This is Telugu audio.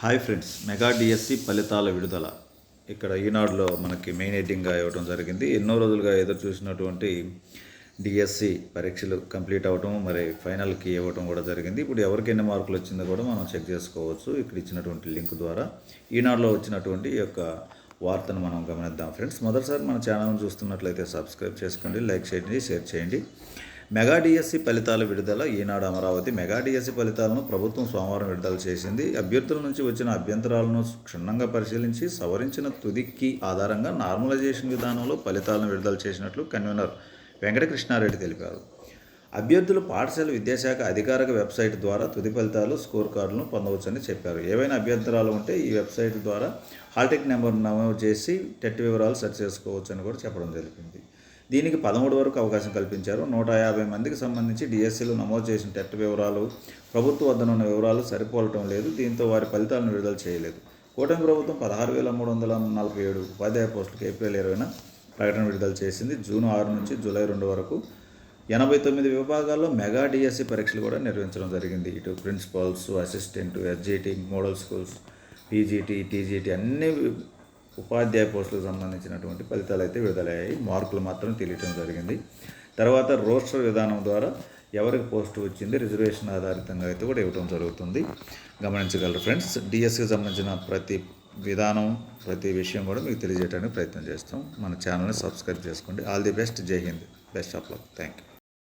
హాయ్ ఫ్రెండ్స్ మెగా డిఎస్సి ఫలితాల విడుదల. ఇక్కడ ఈనాడులో మనకి మెయిన్ ఎడ్డింగ్గా ఇవ్వడం జరిగింది. ఎన్నో రోజులుగా ఎదురు చూసినటువంటి డిఎస్సి పరీక్షలు కంప్లీట్ అవ్వటం మరి ఫైనల్కి ఇవ్వటం కూడా జరిగింది. ఇప్పుడు ఎవరికి ఎన్ని మార్కులు వచ్చిందో కూడా మనం చెక్ చేసుకోవచ్చు. ఇక్కడ ఇచ్చినటువంటి లింక్ ద్వారా ఈనాడులో వచ్చినటువంటి ఈ యొక్క వార్తను మనం గమనిద్దాం. ఫ్రెండ్స్ మొదటిసారి మన ఛానల్ చూస్తున్నట్లయితే సబ్స్క్రైబ్ చేసుకోండి లైక్ చేయండి షేర్ చేయండి. మెగా డిఎస్సి ఫలితాల విడుదల ఈనాడు అమరావతి మెగా డిఎస్సి ఫలితాలను ప్రభుత్వం సోమవారం విడుదల చేసింది. అభ్యర్థుల నుంచి వచ్చిన అభ్యంతరాలను క్షుణ్ణంగా పరిశీలించి సవరించిన తుదికి ఆధారంగా నార్మలైజేషన్ విధానంలో ఫలితాలను విడుదల చేసినట్లు కన్వీనర్ వెంకటకృష్ణారెడ్డి తెలిపారు. అభ్యర్థులు పాఠశాల విద్యాశాఖ అధికారిక వెబ్సైట్ ద్వారా తుది ఫలితాలు స్కోర్ కార్డులను పొందవచ్చని చెప్పారు. ఏవైనా అభ్యంతరాలు ఉంటే ఈ వెబ్సైట్ ద్వారా హాల్టిక్ నెంబర్ నమోదు చేసి టెట్ వివరాలు సెర్చ్ చేసుకోవచ్చని కూడా చెప్పడం జరిగింది. దీనికి పదమూడు వరకు అవకాశం కల్పించారు. నూట యాభై మందికి సంబంధించి డిఎస్సీలు నమోదు చేసిన టెట్ వివరాలు ప్రభుత్వ వద్దనున్న వివరాలు సరిపోలటం లేదు. దీంతో వారి ఫలితాలను విడుదల చేయలేదు. కూటమి ప్రభుత్వం పదహారు వేల మూడు వందల నలభై ఏడు ఉపాధ్యాయ పోస్టులకు ఏప్రిల్ ఇరవైన ప్రకటన విడుదల చేసింది. జూన్ ఆరు నుంచి జూలై రెండు వరకు ఎనభై తొమ్మిది విభాగాల్లో మెగా డిఎస్సి పరీక్షలు కూడా నిర్వహించడం జరిగింది. ఇటు principals assistant SGT model schools PGT TGT అన్ని ఉపాధ్యాయ పోస్టులకు సంబంధించినటువంటి ఫలితాలు అయితే విడుదలయ్యాయి. మార్కులు మాత్రం తెలియటం జరిగింది. తర్వాత రోస్టర్ విధానం ద్వారా ఎవరికి పోస్ట్ వచ్చింది రిజర్వేషన్ ఆధారితంగా అయితే కూడా ఇవ్వడం జరుగుతుంది. గమనించగలరు ఫ్రెండ్స్ డిఎస్సికి సంబంధించిన ప్రతి విధానం ప్రతి విషయం కూడా మీకు తెలియజేయడానికి ప్రయత్నం చేస్తాం. మన ఛానల్ని సబ్స్క్రైబ్ చేసుకోండి. All the best. Jai Hind. Best of luck. Thank you